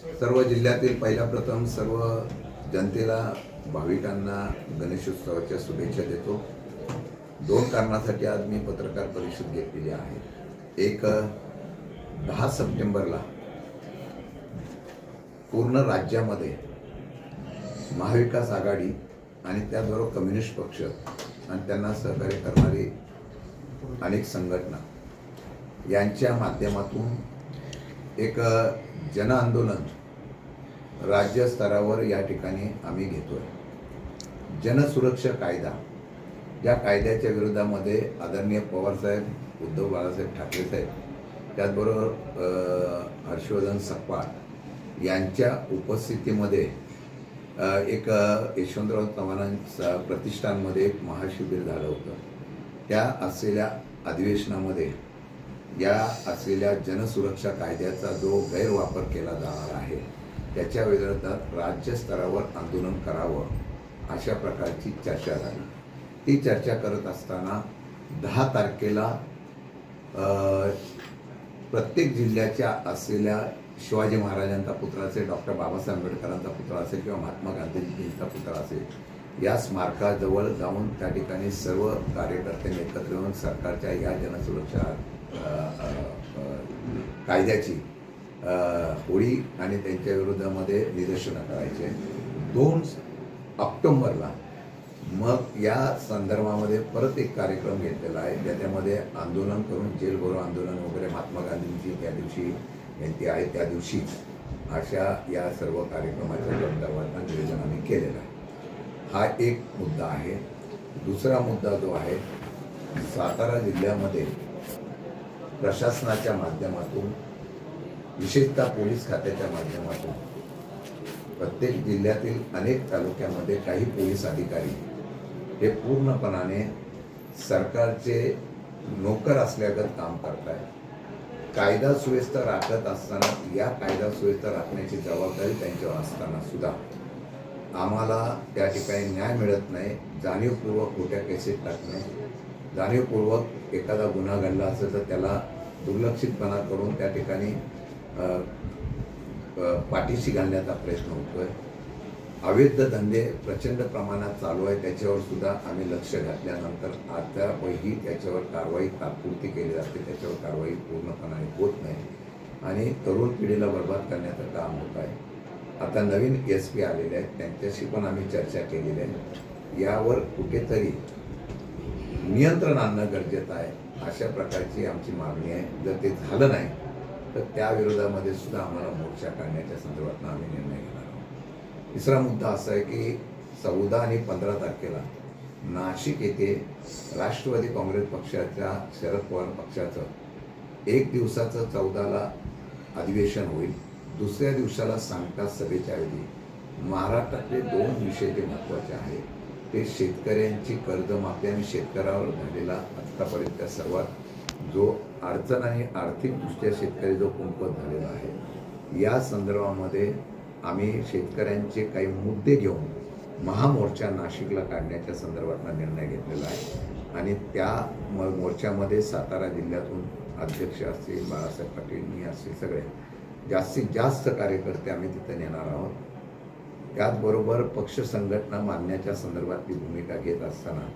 सर्व जिल्ह्यातील पहिल्या प्रथम सर्व जनतेला भाविकांना गणेशोत्सवाच्या शुभेच्छा देतो. दोन कारणासाठी आज मी पत्रकार परिषद घेतलेली आहे. एक दहा सप्टेंबरला पूर्ण राज्यामध्ये महाविकास आघाडी आणि त्याचबरोबर कम्युनिस्ट पक्ष आणि त्यांना सहकार्य करणारी अनेक संघटना यांच्या माध्यमातून एक जनआंदोलन राज्यस्तरावर या ठिकाणी आम्ही घेतोय. जनसुरक्षा कायदा. या कायद्याच्या विरोधामध्ये आदरणीय पवारसाहेब उद्धव बाळासाहेब ठाकरे साहेब त्याचबरोबर हर्षवर्धन सकपाळ यांच्या उपस्थितीमध्ये एक यशवंतराव चव्हाणांचा प्रतिष्ठानमध्ये एक महाशिबिर झालं होतं. त्या असलेल्या अधिवेशनामध्ये या असलेल्या जनसुरक्षा कायद्याचा जो गैरवापर केला जाणार आहे त्याच्या विरोधात राज्यस्तरावर आंदोलन करावं अशा प्रकारची चर्चा झाली. ती चर्चा करत असताना दहा तारखेला प्रत्येक जिल्ह्याच्या असलेल्या शिवाजी महाराजांचा पुत्र असेल डॉक्टर बाबासाहेब आंबेडकरांचा पुत्र असेल किंवा महात्मा गांधीजींचा पुत्र असेल या स्मारकाजवळ जाऊन त्या ठिकाणी सर्व कार्यकर्त्यांनी एकत्र येऊन सरकारच्या या जनसुरक्षा कायद्याची होळी आणि त्यांच्या विरोधामध्ये निदर्शनं करायचे. दोन ऑक्टोंबरला मग या संदर्भामध्ये परत एक कार्यक्रम घेतलेला आहे. ज्याच्यामध्ये आंदोलन करून जेल भरो आंदोलन वगैरे महात्मा गांधींची त्या दिवशी जयंती आहे त्या दिवशीच अशा या सर्व कार्यक्रमाच्या संदर्भात नियोजन आम्ही केलेलं आहे. हा एक मुद्दा आहे. दुसरा मुद्दा जो आहे सातारा जिल्ह्यामध्ये प्रशासनाच्या माध्यमातून विशेषतः पोलीस खात्याच्या माध्यमातून प्रत्येक जिल्ह्यातील अनेक तालुक्यामध्ये काही पोलीस अधिकारी हे पूर्णपणाने सरकारचे नोकर असल्यागत काम करत आहेत कायदा सुव्यवस्था राखत असताना या कायदा सुव्यवस्था राखण्याची जबाबदारी त्यांच्यावर असताना सुद्धा आम्हाला त्या ठिकाणी न्याय मिळत नाही. जाणीवपूर्वक खोट्या केसेस टाकणे जाणीवपूर्वक एखादा गुन्हा घडला असेल तर त्याला दुर्लक्षितपणा करून त्या ठिकाणी पाठीशी घालण्याचा प्रयत्न होतोय. अवैध धंदे प्रचंड प्रमाणात चालू आहे त्याच्यावर सुद्धा आम्ही लक्ष घातल्यानंतर आताही त्याच्यावर कारवाई तात्पुरती केली जाते त्याच्यावर कारवाई पूर्णपणाने होत नाही. आणि तरुण पिढीला बर्बाद करण्याचं काम होत आहे. आता नवीन एस पी आलेले आहेत त्यांच्याशी पण आम्ही चर्चा केलेली आहे. यावर कुठेतरी नियंत्रण आणणं गरजेचं आहे अशा प्रकारची आमची मागणी आहे. जर ते झालं नाही तर त्या विरोधामध्ये सुद्धा आम्हाला मोर्चा काढण्याच्या संदर्भात आम्ही निर्णय घेणार आहोत. तिसरा मुद्दा असा आहे की चौदा आणि पंधरा तारखेला नाशिक येथे राष्ट्रवादी काँग्रेस पक्षाच्या शरद पवार पक्षाचं एक दिवसाचं चौदाला अधिवेशन होईल. दुसऱ्या दिवसाला सांगता सभेच्या वेळी महाराष्ट्रातले दोन विषय ते महत्त्वाचे आहेत ते शेतकऱ्यांची कर्जमाफी आणि शेतकऱ्यावर झालेला आत्तापर्यंत सर्वात जो अडचण आणि आर्थिकदृष्ट्या शेतकरी जो कुंपत झालेला आहे या संदर्भामध्ये आम्ही शेतकऱ्यांचे काही मुद्दे घेऊन महामोर्चा नाशिकला काढण्याच्या संदर्भातला निर्णय घेतलेला आहे. आणि त्या म- मोर्चामध्ये सातारा जिल्ह्यातून अध्यक्ष असतील बाळासाहेब पाटील मी असतील सगळे जास्तीत जास्त कार्यकर्ते आम्ही तिथं नेणार आहोत. त्याचबरोबर पक्ष संघटना मानण्याच्या संदर्भातली भूमिका घेत असताना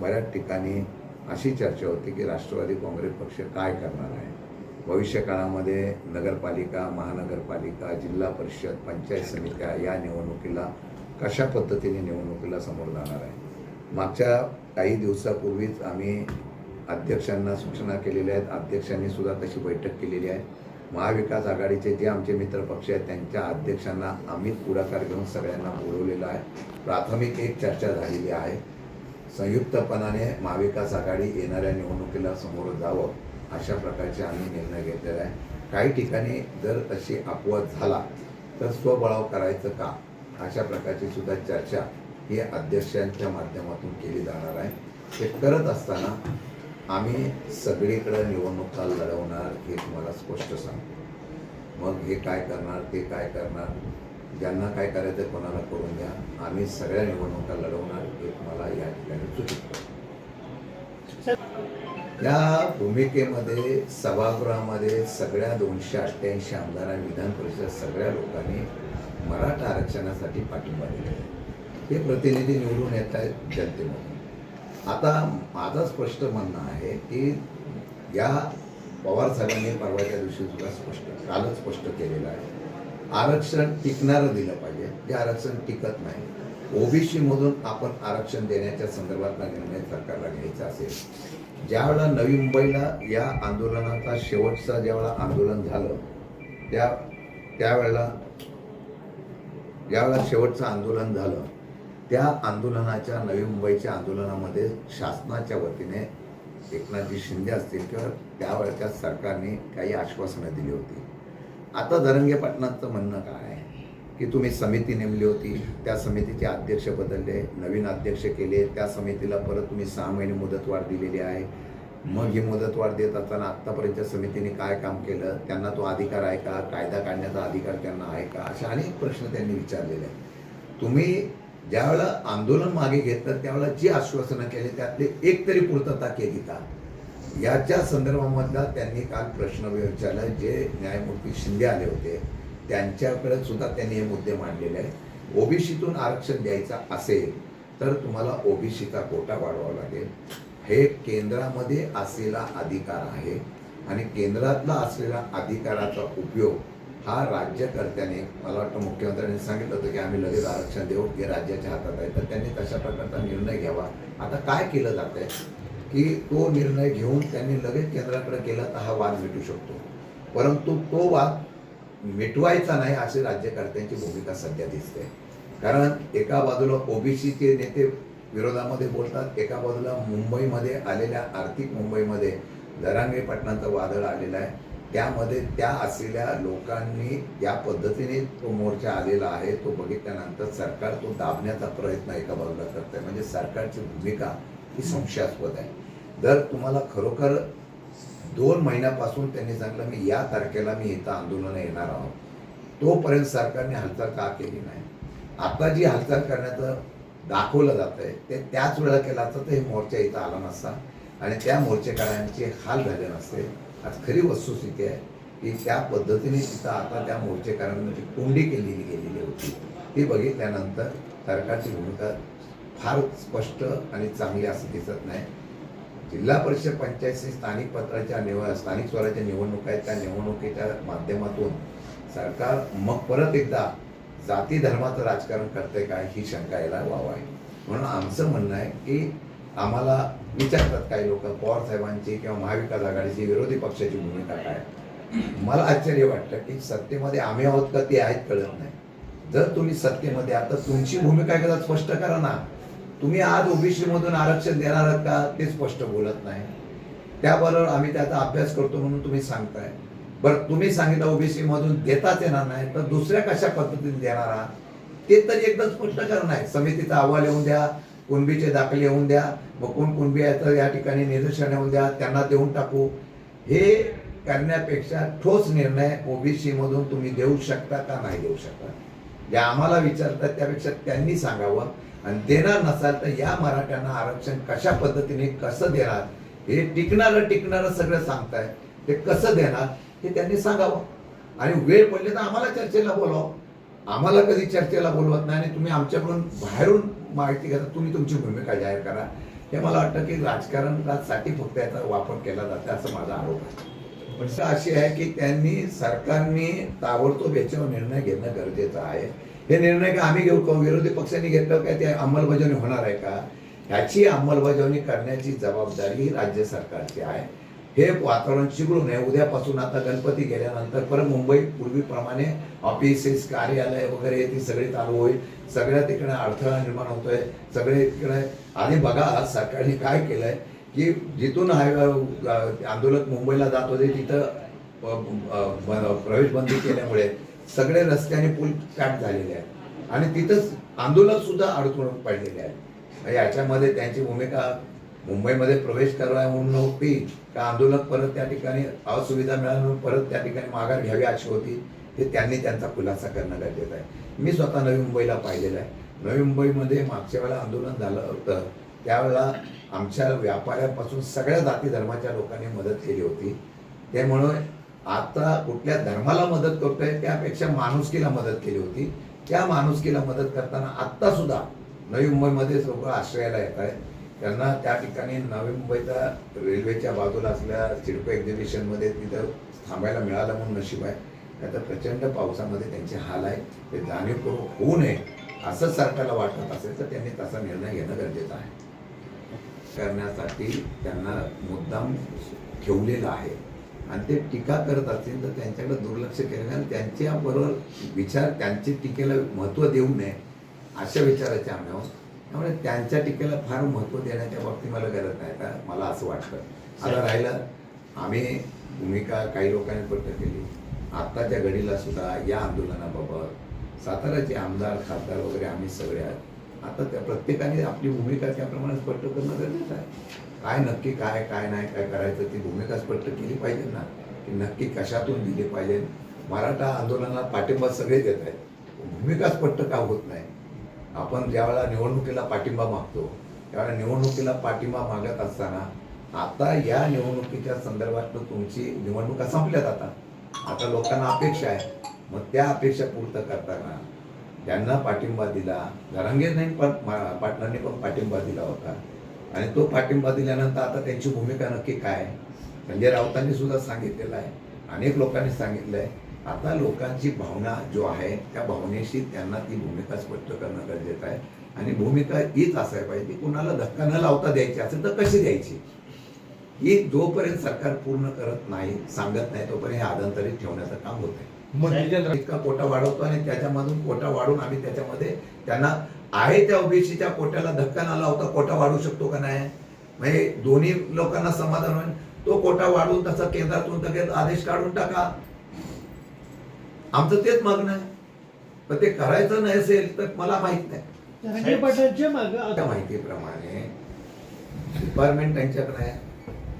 बऱ्याच ठिकाणी अशी चर्चा होती की राष्ट्रवादी काँग्रेस पक्ष काय करणार आहे? भविष्यकाळामध्ये नगरपालिका महानगरपालिका जिल्हा परिषद पंचायत समित्या या निवडणुकीला कशा पद्धतीने निवडणुकीला समोर जाणार आहे? मागच्या काही दिवसापूर्वीच आम्ही अध्यक्षांना सूचना केलेल्या आहेत. अध्यक्षांनी सुद्धा तशी बैठक केलेली आहे. महाविकास आघाडीचे जे आमचे मित्र पक्ष आहेत त्यांच्या अध्यक्षांना आम्ही पुढाकार घेऊन सगळ्यांना बोलवलेलं आहे. प्राथमिक एक चर्चा झालेली आहे. संयुक्तपणाने महाविकास आघाडी येणाऱ्या निवडणुकीला समोर जावं अशा प्रकारचे आम्ही निर्णय घेतलेला आहे. काही ठिकाणी जर तशी अपवाद झाला तर स्वबळाव करायचं का? अशा प्रकारची सुद्धा चर्चा ही अध्यक्षांच्या माध्यमातून केली जाणार आहे. ते करत असताना आम्ही सगळीकडे निवडणुका लढवणार हे तुम्हाला स्पष्ट सांगतो. मग हे काय करणार ते काय करणार ज्यांना काय करायचं कोणाला करून द्या. आम्ही सगळ्या निवडणुका लढवणार हे तुम्हाला या ठिकाणी सूचित या भूमिकेमध्ये सभागृहामध्ये सगळ्या दोनशे अठ्ठ्याऐंशी आमदारांनी विधान परिषद सगळ्या लोकांनी मराठा आरक्षणासाठी पाठिंबा दिला आहे. हे प्रतिनिधी निवडून येत आहेत जनतेमध्ये. आता माझं स्पष्ट म्हणणं आहे की या पवार साहेबांनी परवाच्या दिवशी सुद्धा स्पष्ट कालच स्पष्ट केलेलं आहे. आरक्षण टिकणारं दिलं पाहिजे. जे आरक्षण टिकत नाही ओबीसीमधून आपण आरक्षण देण्याच्या संदर्भातला निर्णय सरकारला घ्यायचा असेल. ज्यावेळेला नवी मुंबईला या आंदोलनाचा शेवटचा ज्यावेळेला आंदोलन झालं त्या त्यावेळेला ज्यावेळेला शेवटचं आंदोलन झालं त्या आंदोलनाच्या नवी मुंबईच्या आंदोलनामध्ये शासनाच्या वतीने एकनाथजी शिंदे असतील किंवा त्यावेळच्या सरकारने काही आश्वासनं दिली होती. आता धरंगे पाटणांचं म्हणणं काय आहे? की तुम्ही समिती नेमली होती त्या समितीचे अध्यक्ष बदलले नवीन अध्यक्ष केले त्या समितीला परत तुम्ही सहा महिने मुदतवाढ दिलेली आहे. मग ही मुदतवाढ देत असताना आत्तापर्यंतच्या समितीने काय काम केलं? त्यांना तो अधिकार आहे का? कायदा काढण्याचा अधिकार त्यांना आहे का? असे अनेक प्रश्न त्यांनी विचारलेले आहेत. तुम्ही ज्यावेळेला आंदोलन मागे घेतलं त्यावेळेला जी आश्वासनं केली त्यातले एक तरी पूर्तता केली का? याच्या संदर्भामधला त्यांनी काल प्रश्न विचारला जे न्यायमूर्ती शिंदे आले होते त्यांच्याकडे सुद्धा त्यांनी हे मुद्दे मांडलेले आहेत. ओबीसीतून आरक्षण द्यायचा असेल तर तुम्हाला ओबीसीचा कोटा वाढवावा लागेल. हे केंद्रामध्ये असलेला अधिकार आहे आणि केंद्रातला असलेला अधिकाराचा उपयोग हा राज्यकर्त्याने मला वाटतं मुख्यमंत्र्यांनी सांगितलं होतं की आम्ही लगेच आरक्षण देऊ हे राज्याच्या हातात आहे. तर त्यांनी तशा प्रकारचा निर्णय घ्यावा. आता काय केलं जात आहे की तो निर्णय घेऊन त्यांनी लगेच केंद्राकडे केला तर हा वाद मिटू शकतो. परंतु तो वाद मिटवायचा नाही अशी राज्यकर्त्यांची भूमिका सध्या दिसते. कारण एका बाजूला ओबीसीचे नेते विरोधामध्ये बोलतात एका बाजूला मुंबईमध्ये आलेल्या आर्थिक मुंबईमध्ये दरांगे पाटणाचं वादळ आलेलं आहे. त्यामध्ये त्या असलेल्या लोकांनी या पद्धतीने तो मोर्चा आलेला आहे तो बघितल्यानंतर सरकार तो दाबण्याचा प्रयत्न एका बाजूला करत आहे म्हणजे सरकारची भूमिका ही संशयास्पद आहे. जर तुम्हाला खरोखर दोन महिन्यापासून त्यांनी सांगितलं मी या तारखेला मी इथं आंदोलन येणार आहोत. तोपर्यंत सरकारने हालचाल का केली नाही? आता जी हालचाल करण्याचं दाखवलं जात आहे ते त्याच वेळेला केलं असतं तर हे मोर्चा इथं आला नसता. आणि त्या मोर्चेकऱ्यांचे हाल झाले नसते. आज खरी वस्तुस्थिती आहे की त्या पद्धतीने तिथं आता त्या मोर्चेकऱ्यांना जी कोंडी केलेली गेलेली होती. ती बघितल्यानंतर सरकारची भूमिका फार स्पष्ट आणि चांगली असं दिसत नाही. जिल्हा परिषद पंचायतची स्थानिक पत्राच्या निव स्थानिक स्वराज्य निवडणुका आहेत त्या निवडणुकीच्या माध्यमातून सरकार मग परत एकदा जाती धर्माचं राजकारण करते काय ही शंका यायला वाव आहे. म्हणून आमचं म्हणणं आहे की आम्हाला विचारतात काही लोक पवार साहेबांची किंवा महाविकास आघाडीची विरोधी पक्षाची भूमिका काय? मला आश्चर्य वाटतं की सत्तेमध्ये आम्ही आहोत का ते आहेत कळत नाही. जर तुम्ही सत्तेमध्ये आता तुमची भूमिका एकदा स्पष्ट करा ना तुम्ही आज ओबीसी मधून आरक्षण देणार आहात का ते स्पष्ट बोलत नाही. त्याबरोबर आम्ही त्याचा अभ्यास करतो म्हणून तुम्ही सांगताय. बरं तुम्ही सांगितलं ओबीसी मधून देताच येणार नाही तर दुसऱ्या कशा पद्धतीने देणार आहात? ते तरी एकदम स्पष्ट करणं आहे. समितीचा अहवाल येऊन द्या कुणबीचे दाखले येऊन द्या मग कोण कुणबी आहे तर या ठिकाणी निदर्शन येऊन द्या त्यांना देऊन टाकू. हे करण्यापेक्षा ठोस निर्णय ओबीसीमधून तुम्ही देऊ शकता का नाही देऊ शकता? जे आम्हाला विचारतात त्यापेक्षा त्यांनी सांगावं. आणि देणार नसाल तर या मराठ्यांना आरक्षण कशा पद्धतीने कसं देणार? हे टिकणारं टिकणारं सगळं सांगताय. ते कसं देणार? हे त्यांनी सांगावं. आणि वेळ पडली तर आम्हाला चर्चेला बोलावं. आम्हाला कधी चर्चेला बोलवत नाही आणि तुम्ही आमच्याकडून बाहेरून माहिती घेता तुम्ही तुमची भूमिका जाहीर करा. हे मला वाटतं की राजकारणासाठी फक्त याचा वापर केला जातो असं माझा आरोप आहे. पण अशी आहे की त्यांनी सरकारने ताबडतोब याच्यावर निर्णय घेणं गरजेचं आहे. हे निर्णय का आम्ही घेऊ का विरोधी पक्षांनी घेतलं काय ते अंमलबजावणी होणार आहे का? ह्याची अंमलबजावणी करण्याची जबाबदारी राज्य सरकारची आहे. हे वातावरण चिघळू नये उद्यापासून आता गणपती गेल्यानंतर परत मुंबई पूर्वीप्रमाणे ऑफिसेस कार्यालय वगैरे ती सगळी चालू होईल. सगळ्या तिकडे अडथळा निर्माण होतोय. सगळे तिकडे आणि बघा आज सरकारने काय केलंय की जिथून हायवे आंदोलक मुंबईला जात होते तिथं प्रवेश बंदी केल्यामुळे सगळे रस्ते आणि पूल काट झालेले आहेत. आणि तिथंच आंदोलक सुद्धा अडचण पडलेले आहेत. याच्यामध्ये त्यांची भूमिका मुंबईमध्ये प्रवेश करावा म्हणून नव्हती का आंदोलक परत त्या ठिकाणी असुविधा मिळाली म्हणून परत त्या ठिकाणी माघार घ्यावी अशी होती ते त्यांनी त्यांचा खुलासा करणं गरजेचं आहे. मी स्वतः नवी मुंबईला पाहिलेलं आहे. नवी मुंबईमध्ये मागच्या वेळेला आंदोलन झालं होतं. त्यावेळेला आमच्या व्यापाऱ्यापासून सगळ्या जाती धर्माच्या लोकांनी मदत केली होती. त्यामुळं आता कुठल्या धर्माला मदत करतोय त्यापेक्षा माणुसकीला मदत केली होती. त्या माणुसकीला मदत करताना आत्तासुद्धा नवी मुंबईमध्ये लोक आश्रयाला येत आहेत त्यांना त्या ठिकाणी नवी मुंबईच्या रेल्वेच्या बाजूला असल्या सिडको एक्झिबिशनमध्ये तिथं थांबायला मिळालं म्हणून नशीब आहे. नाही तर प्रचंड पावसामध्ये त्यांचे हाल आहे. ते जाणीवपूर्वक होऊ नये असं सरकारला वाटत असेल तर त्यांनी तसा निर्णय घेणं गरजेचं आहे. करण्यासाठी त्यांना मुद्दाम ठेवलेलं आहे. आणि ते टीका करत असतील तर त्यांच्याकडे दुर्लक्ष केलं आणि त्यांच्याबरोबर विचार त्यांचे टीकेला महत्त्व देऊ नये अशा विचाराचे आम्ही आहोत. त्यामुळे त्यांच्या टीकेला फार महत्त्व देण्याच्या बाबतीत मला गरज नाही. का मला असं वाटतं. आता राहिलं आम्ही भूमिका काही लोकांनी स्पष्ट केली. आत्ताच्या घडीला सुद्धा या आंदोलनाबाबत साताराचे आमदार खासदार वगैरे आम्ही सगळे आहेत. आता त्या प्रत्येकाने आपली भूमिका त्याप्रमाणे स्पष्ट करणं गरजेचं आहे. काय नक्की काय काय नाही काय करायचं ती भूमिका स्पष्ट केली पाहिजे ना? की नक्की कशातून दिली पाहिजे? मराठा आंदोलनाला पाठिंबा सगळे देत आहेत. भूमिका स्पष्ट का होत नाही? आपण ज्यावेळेला निवडणुकीला पाठिंबा मागतो त्यावेळेला निवडणुकीला पाठिंबा मागत असताना आता या निवडणुकीच्या संदर्भात तुमची निवडणुका संपल्यात आता. आता लोकांना अपेक्षा आहे. मग त्या अपेक्षा पूर्ण करताना त्यांना पाठिंबा दिला. घरांगे नाही पण मा- पाटलांनी पण पाठिंबा दिला होता. आणि तो पाठिंबा दिल्यानंतर आता त्यांची भूमिका नक्की काय? संजय राऊतांनी सुद्धा सांगितलेलं आहे. अनेक लोकांनी सांगितलं आहे आता लोकांची भावना जो आहे त्या भावनेशी त्यांना ती भूमिका स्पष्ट करणं गरजेचं आहे. आणि भूमिका हीच असायला पाहिजे की कुणाला धक्का न लावता द्यायची असेल तर कशी द्यायची? ही जोपर्यंत सरकार पूर्ण करत नाही सांगत नाही तोपर्यंत हे आदंतरित ठेवण्याचं काम होत आहे इतका कोटा वाढवतो आणि त्याच्यामधून कोटा वाढून आम्ही त्याच्यामध्ये त्यांना आहे त्या ओबीसीच्या कोट्याला धक्का न लावता कोटा वाढू शकतो का नाही? म्हणजे दोन्ही लोकांना समाधान होईल. तो कोटा वाढवून तसा केंद्रातून आदेश काढून टाका. आमचं तेच मागणं आहे. पण ते करायचं नाही असेल तर मला माहीत नाही. माहितीप्रमाणे डिपार्टमेंट त्यांच्याकडे आहे.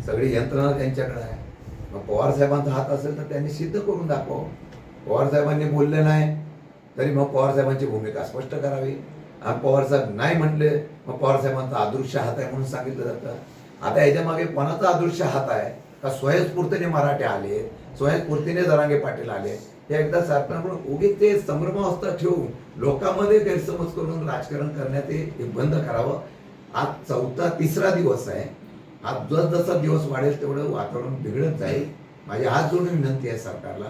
सगळी यंत्रणा त्यांच्याकडे आहे. मग पवार साहेबांचा हात असेल तर त्यांनी सिद्ध करून दाखव. पवार साहेबांनी बोलले नाही तरी मग पवार साहेबांची भूमिका स्पष्ट करावी. आणि पवार साहेब नाही म्हणले मग पवार साहेबांचा अदृश्य हात आहे म्हणून सांगितलं जातं. आता याच्या मागे कोणाचा अदृश्य हात आहे? का स्वयंस्फूर्तीने मराठे आले? स्वयंस्फूर्तीने जरांगे पाटील आले? हे एकदा सरकारकडून उगीच ते संभ्रमावस्था ठेवून लोकांमध्ये गैरसमज करून राजकारण करण्यात हे बंद करावं. आज चौथा तिसरा दिवस आहे. आज जस जसा दिवस वाढेल तेवढं वातावरण बिघडत जाईल. माझी हात जोडून विनंती आहे सरकारला.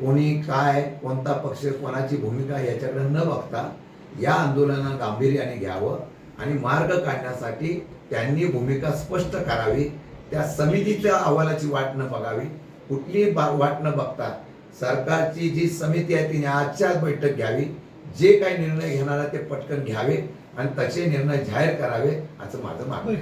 कोणी काय कोणता पक्ष कोणाची भूमिका याच्याकडे न बघता या आंदोलनाला गांभीर्याने घ्यावं आणि मार्ग काढण्यासाठी त्यांनी भूमिका स्पष्ट करावी. त्या समितीच्या अहवालाची वाट न बघावी. कुठलीही बा- वाट न बघता सरकारची जी समिती आहे तिने आजच्याच बैठक घ्यावी. जे काही निर्णय घेणार आहे ते पटकन घ्यावे आणि तसे निर्णय जाहीर करावे असं माझं मागणं